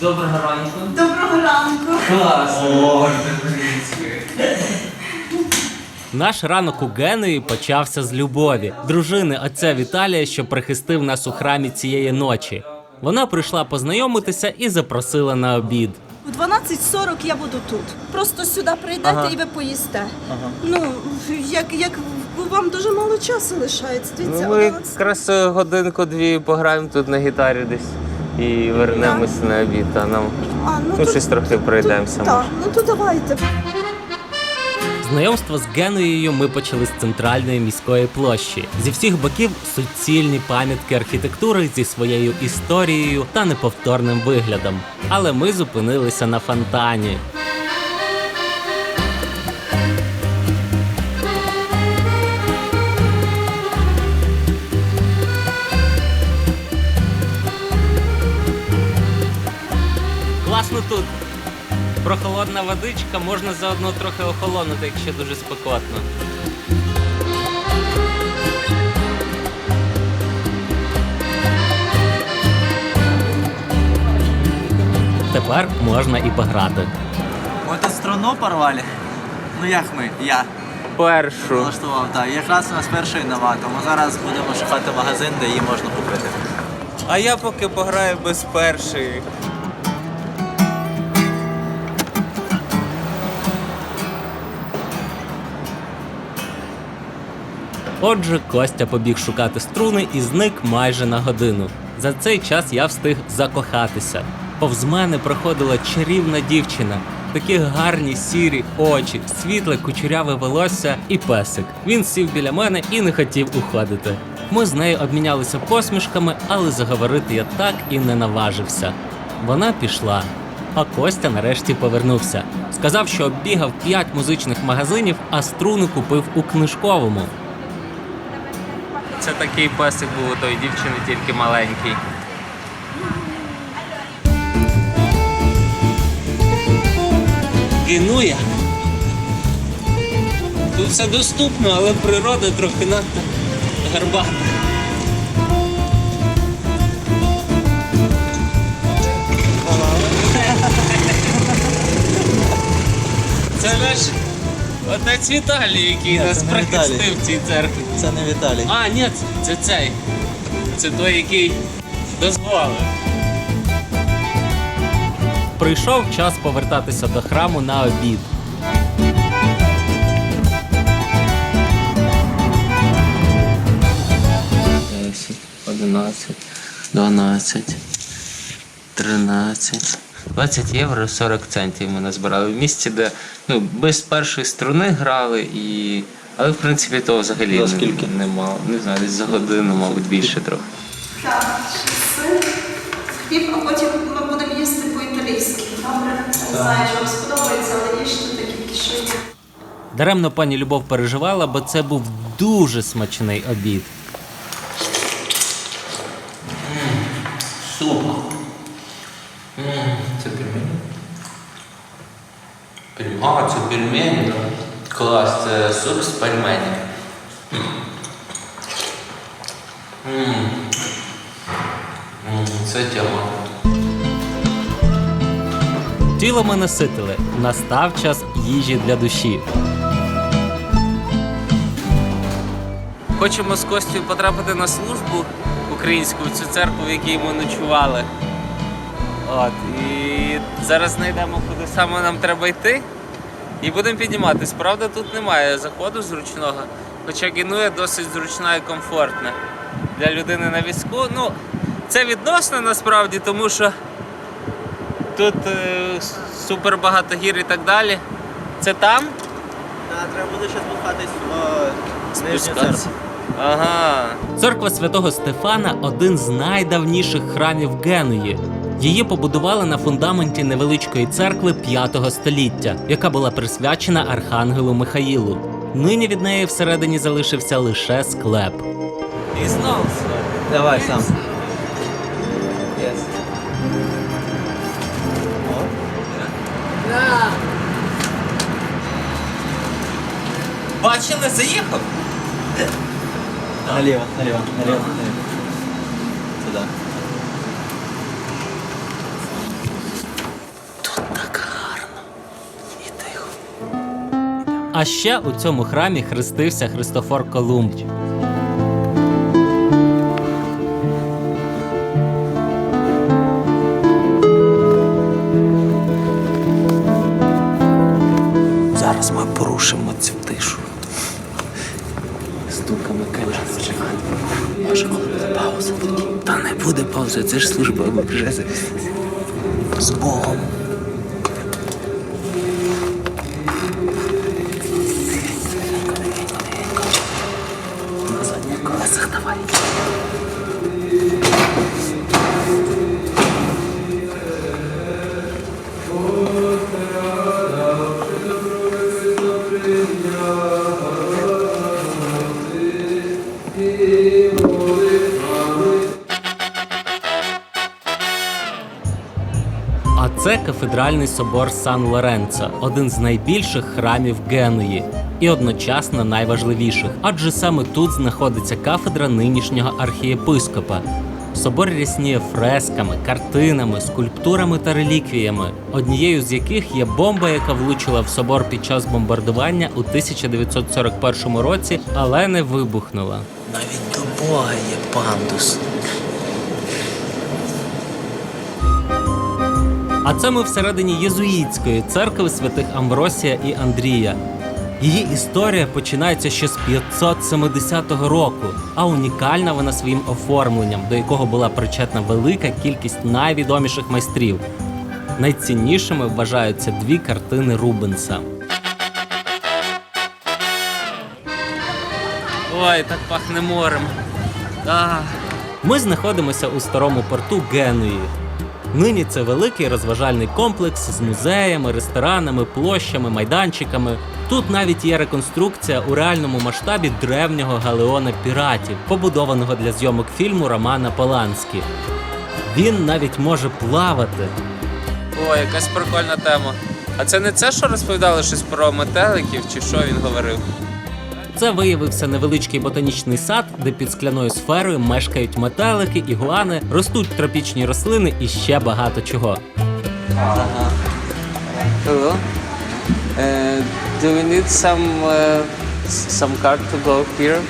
Доброго ранку. Доброго ранку. Клас. Наш ранок у Генуї почався з любові, дружини отця Віталія, що прихистив нас у храмі цієї ночі. Вона прийшла познайомитися і запросила на обід. У 12.40 я буду тут. Просто сюди прийдете і ви поїсте. Ну, як, як вам дуже мало часу лишається. Дивіться, Ну, ми якраз годинку-дві пограємо тут на гітарі десь і вернемось на обід. А нам А, ну, ну, тут- щось трохи пройдемося. Так, ну то давайте. Знайомство з Генуєю ми почали з центральної міської площі. Зі всіх боків суцільні пам'ятки архітектури зі своєю історією та неповторним виглядом. Але ми зупинилися на фонтані. Тут. Прохолодна водичка, можна заодно трохи охолонути, якщо дуже спекотно. Тепер можна і пограти. Тут страну порвали. Ну як ми? Я Першу. влаштував, так. Якраз у нас перший нова, тому зараз будемо шукати магазин, де її можна купити. А я поки пограю без першої. Отже, Костя побіг шукати струни і зник майже на годину. За цей час я встиг закохатися. Повз мене проходила чарівна дівчина. Такі гарні сірі очі, світле кучеряве волосся і песик. Він сів біля мене і не хотів уходити. Ми з нею обмінялися посмішками, але заговорити я так і не наважився. Вона пішла, а Костя нарешті повернувся. Сказав, що оббігав п'ять музичних магазинів, а струни купив у книжковому. Це такий песик був у тої дівчини, тільки маленький. Генуя. Тут все доступно, але природа трохи надто гарбата. Це наш отець Віталій, який Ні, нас це не прихистив Віталій. в цій церкві. Це не Віталій. А, ні, це цей. Це той, який дозволив. Прийшов час повертатися до храму на обід. Десять, одинадцять, дванадцять, тринадцять. 20 євро 40 центів ми назбирали в місті, де ну, без першої струни грали і. Але в принципі того взагалі За не- скільки? немало. Не знаю, десь за годину, мабуть, більше трохи. Так, сир, хліб, а потім ми будемо їсти по-італійськи. Добре? Не знаю, чи вам сподобається, але їжте такі, що є. Даремно пані Любов переживала, бо це був дуже смачний обід. Супа. Це пельмені? А, це пельмені. Клас, це суп з пельменів. М. М, Це тема. Тіло ми наситили. Настав час їжі для душі. Хочемо з Костю потрапити на службу українську в цю церкву, в якій ми ночували. От, і зараз знайдемо, куди саме нам треба йти. І будемо підніматись. Правда, тут немає заходу зручного, хоча Генуя досить зручна і комфортна для людини на візку. Ну, це відносно насправді, тому що тут е, супер багато гір і так далі. Це там Так, треба буде ще спускатись в церкву. Ага. Церква святого Стефана один з найдавніших храмів Генуї. Її побудували на фундаменті невеличкої церкви 5 століття, яка була присвячена архангелу Михаїлу. Нині від неї всередині залишився лише склеп. І знову. Давай сам. Yes. Бачили, заїхав? Наліво, наліво, наліво, наліво. А ще у цьому храмі хрестився Христофор Колумб. Зараз ми порушимо цю тишу. Стуками колясочок. Може, коли буде пауза тоді? Та не буде паузи, це ж служба з Богом. Кафедральний собор Сан Лоренцо, один з найбільших храмів Генуї і одночасно найважливіших, адже саме тут знаходиться кафедра нинішнього архієпископа. Собор рясніє фресками, картинами, скульптурами та реліквіями, однією з яких є бомба, яка влучила в собор під час бомбардування у 1941 році, але не вибухнула. Навіть до Бога є пандус. А це ми всередині єзуїтської церкви святих Амвросія і Андрія. Її історія починається ще з 570 року, а унікальна вона своїм оформленням, до якого була причетна велика кількість найвідоміших майстрів. Найціннішими вважаються дві картини Рубенса. Ой, так пахне морем. А, Ми знаходимося у старому порту Генуї. Нині це великий розважальний комплекс з музеями, ресторанами, площами, майданчиками. Тут навіть є реконструкція у реальному масштабі древнього галеона піратів, побудованого для зйомок фільму Романа Поланські. Він навіть може плавати. Ой, якась прикольна тема. А це не це, що розповідали щось про метеликів, чи що він говорив? Це виявився невеличкий ботанічний сад, де під скляною сферою мешкають метелики, ігуани, ростуть тропічні рослини і ще багато чого. Hello. Uh, do we need some uh, some card to go here?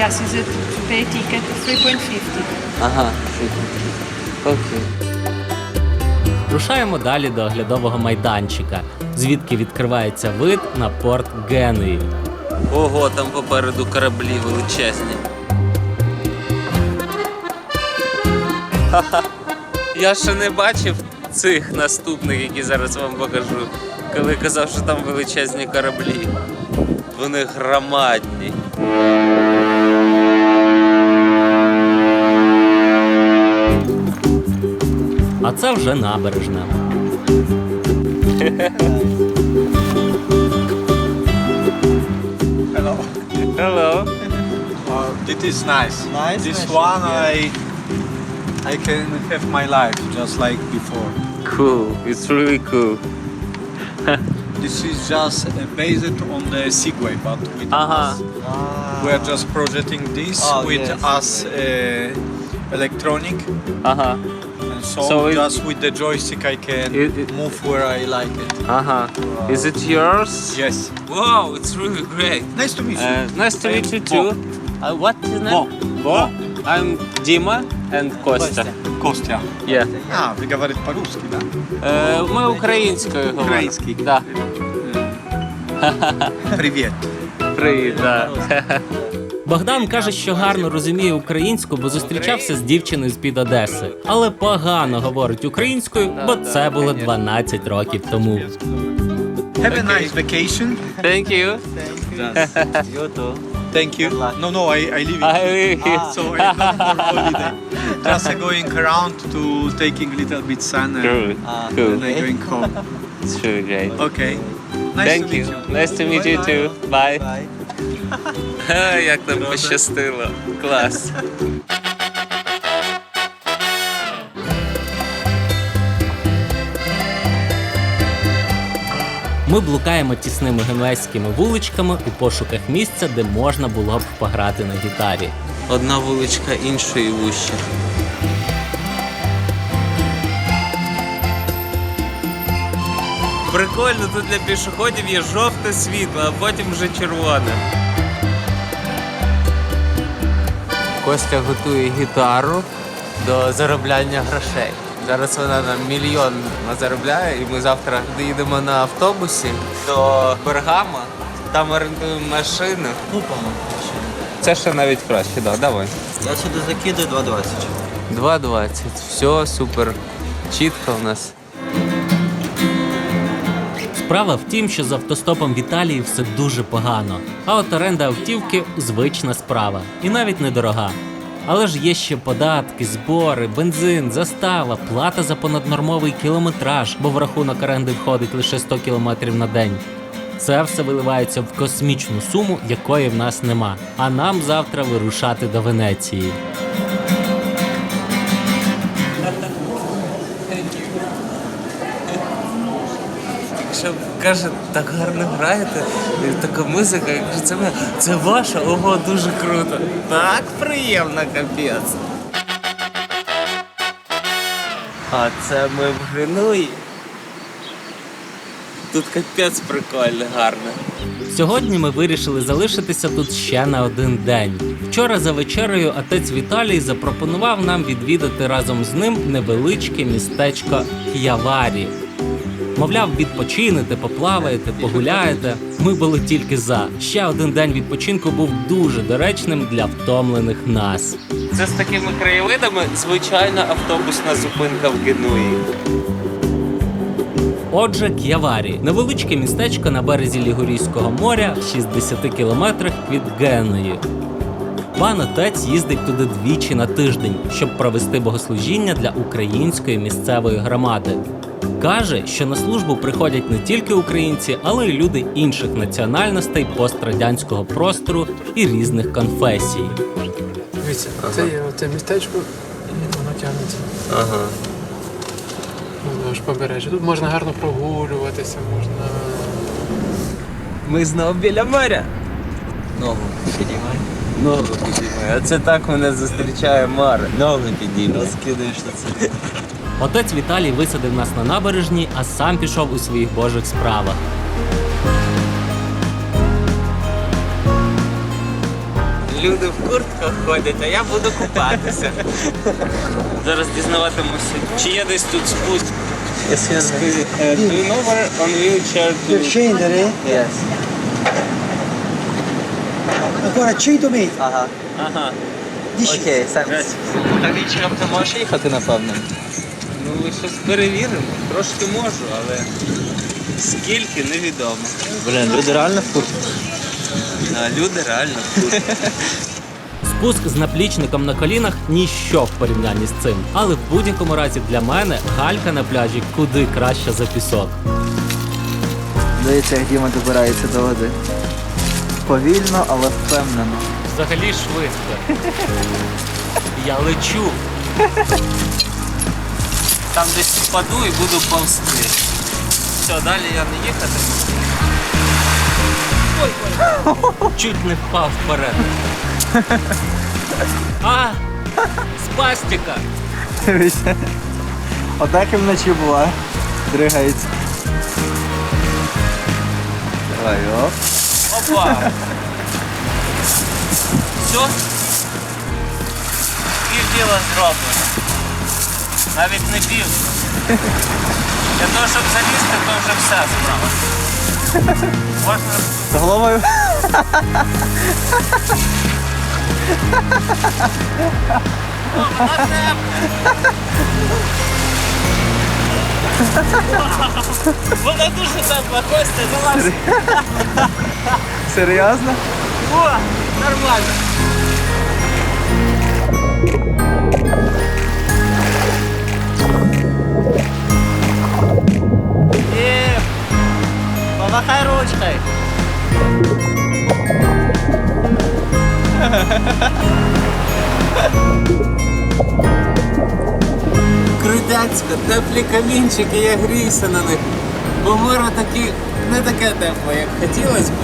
Yes, is it to pay ticket 3.50? Ага. Окей. Рушаємо далі до оглядового майданчика, звідки відкривається вид на порт Генуї. Ого, там попереду кораблі величезні. Ха-ха. Я ще не бачив цих наступних, які зараз вам покажу. Коли казав, що там величезні кораблі. Вони громадні. А це вже набережна. it is nice. Nice. This fashion, one yeah. I I can have my life just like before. Cool. It's really cool. this is just based on the Segway, but with uh -huh. us, ah. we are just projecting this oh, with yes, us uh, electronic. Uh huh. And so, just with the joystick, I can it, it, move where I like it. Uh huh. Wow. Is it yours? Yes. Wow, it's really great. Nice to meet you. Uh, nice to meet you too. Uh, what is Bo. name? Bo. I'm Dima and Kostya. Kostya. Yeah. А, ви говорите по-русски, да? Е, ми українською говоримо. Український. Да. Привіт. Привіт, да. Богдан каже, що гарно розуміє українську, бо зустрічався з дівчиною з під Одеси, але погано говорить українською, бо це було 12 років тому. Have a nice vacation. Thank you. You too. Thank you. Good luck. No, no, I, I live in I live here. So I'm not for holiday. Just uh, going around to taking a little bit sun and, Cool. Ah, Cool. and then going home. It's really great. Okay. Nice Thank to you. meet you. Nice to meet you too. Bye. Bye. Ха, Як нам пощастило. Клас. Ми блукаємо тісними генуезькими вуличками у пошуках місця, де можна було б пограти на гітарі. Одна вуличка іншої вуща. Прикольно, тут для пішоходів є жовте світло, а потім вже червоне. Костя готує гітару до заробляння грошей. Зараз вона нам мільйон заробляє, і ми завтра доїдемо на автобусі до Бергама, там орендуємо машину. Купимо. Це ще навіть краще, да, давай. Я сюди закидаю 2,20. 2.20. Все, супер. Чітко у нас. Справа в тім, що з автостопом в Італії все дуже погано. А от оренда автівки звична справа, і навіть недорога. Але ж є ще податки, збори, бензин, застава, плата за понаднормовий кілометраж, бо в рахунок оренди входить лише 100 кілометрів на день. Це все виливається в космічну суму, якої в нас нема. А нам завтра вирушати до Венеції. Каже, так гарно граєте, така музика, я кажу, це моя. Це ваша? Ого, дуже круто. Так приємно, капець. А це ми в Гринуї. Тут капець прикольно, гарно. Сьогодні ми вирішили залишитися тут ще на один день. Вчора за вечерею отець Віталій запропонував нам відвідати разом з ним невеличке містечко К'яварі. Мовляв, відпочинете, поплаваєте, погуляєте. Ми були тільки за. Ще один день відпочинку був дуже доречним для втомлених нас. Це з такими краєвидами звичайна автобусна зупинка в Генуї. Отже, К'яварі невеличке містечко на березі Лігурійського моря в 60 кілометрах від Геної. Пан отець їздить туди двічі на тиждень, щоб провести богослужіння для української місцевої громади. Каже, що на службу приходять не тільки українці, але й люди інших національностей пострадянського простору і різних конфесій. Дивіться, це є оце містечко, і воно тягнеться Ага. вздовж побережжя. Тут можна гарно прогулюватися, можна. Ми знову біля моря. Ногу підіймай. Ногу підіймає. А це так мене зустрічає море. Ногу. Розкидаєш на це. Отець Віталій висадив нас на набережній, а сам пішов у своїх божих справах. Люди в куртках ходять, а я буду купатися. Зараз дізнаватимуся, чи є десь тут спуск. Е, Do you know where on wheelchair to... scendere Yes. ancora 100 metri. Ага. Ага. Окей, сенс. А вічером ти можеш їхати, напевно? Ну, ми щось перевіримо. Трошки можу, але скільки невідомо. Блін, люди реально в куртках. А люди реально в куртках. Спуск з наплічником на колінах ніщо в порівнянні з цим. Але в будь-якому разі для мене галька на пляжі куди краще за пісок. Дивіться, як Діма добирається до води. Повільно, але впевнено. Взагалі швидко. Я лечу. Там десь впаду і буду повзти. Все, далі я не їхатиму. Чуть не впав вперед. А! Дивіться. Отак і вночі була. Дригається. Давай, оп. Опа! Все? Пів діла зроблено. Навіть не пів. Для того, щоб залізти, то вже вся справа. Можна З головою. Вона дуже тепла, Костя, залазь. Серйозно? О, нормально. Помахай ручкою. Крутяцько, теплі камінчики, я грівся на них. Бо море такі не таке тепле, як хотілося б,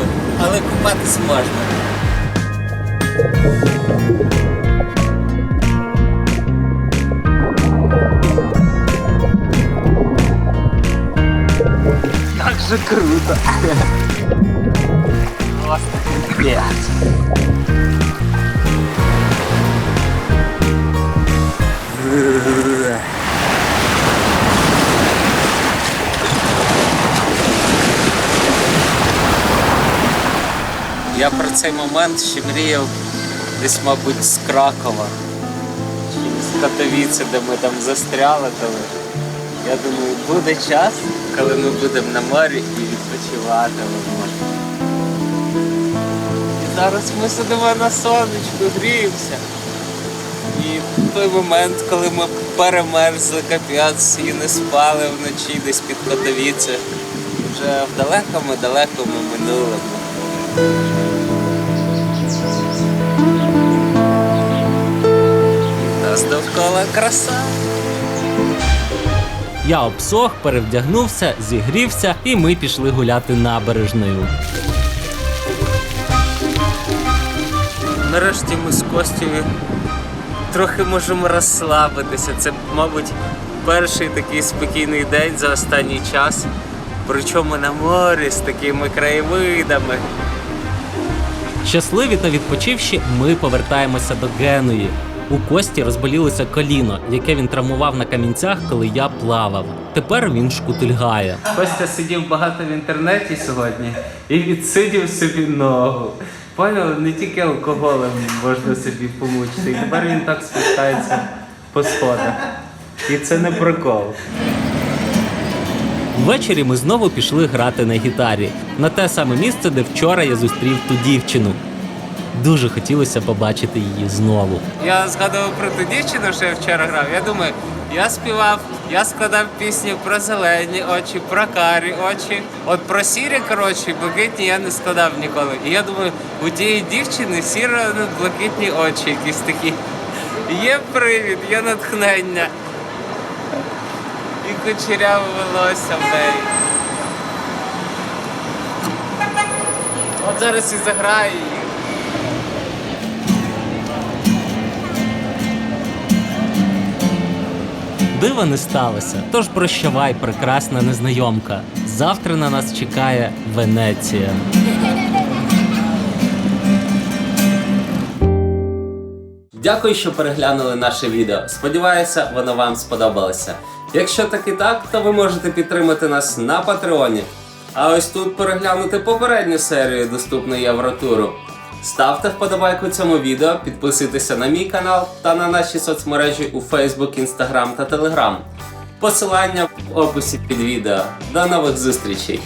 але купатись можна. Як же круто. Просто пипец. Я про цей момент ще мріяв десь, мабуть, з Кракова. Чи з Катовіці, де ми там застряли. Коли. Я думаю, буде час, коли ми будемо на морі і відпочивати можна. І зараз ми сидимо на сонечку, гріємося. І в той момент, коли ми перемерзли капець і не спали вночі десь під Катовіці, вже в далекому-далекому минулому. Нас довкола краса. Я обсох, перевдягнувся, зігрівся, і ми пішли гуляти набережною. Нарешті ми з Костю трохи можемо розслабитися. Це, мабуть, перший такий спокійний день за останній час. Причому на морі з такими краєвидами. Щасливі та відпочивши, ми повертаємося до Генуї. У Кості розболілося коліно, яке він травмував на камінцях, коли я плавав. Тепер він шкутильгає. Костя сидів багато в інтернеті сьогодні і відсидів собі ногу. Поняли, не тільки алкоголем можна собі помучити. І тепер він так спускається по сходах. І це не прикол. Ввечері ми знову пішли грати на гітарі на те саме місце, де вчора я зустрів ту дівчину. Дуже хотілося побачити її знову. Я згадував про ту дівчину, що я вчора грав. Я думаю, я співав, я складав пісню про зелені очі, про карі очі. От про сірі, коротше, блакитні я не складав ніколи. І я думаю, у тієї дівчини сіро блакитні очі якісь такі. Є привід, є натхнення. І кучеряве волосся в неї. От зараз і заграю її. Дива не сталося, тож прощавай, прекрасна незнайомка. Завтра на нас чекає Венеція. Дякую, що переглянули наше відео. Сподіваюся, воно вам сподобалося. Якщо так і так, то ви можете підтримати нас на Патреоні. А ось тут переглянути попередню серію доступну Євротуру. Ставте вподобайку цьому відео, підписуйтеся на мій канал та на наші соцмережі у Facebook, Instagram та Telegram. Посилання в описі під відео. До нових зустрічей!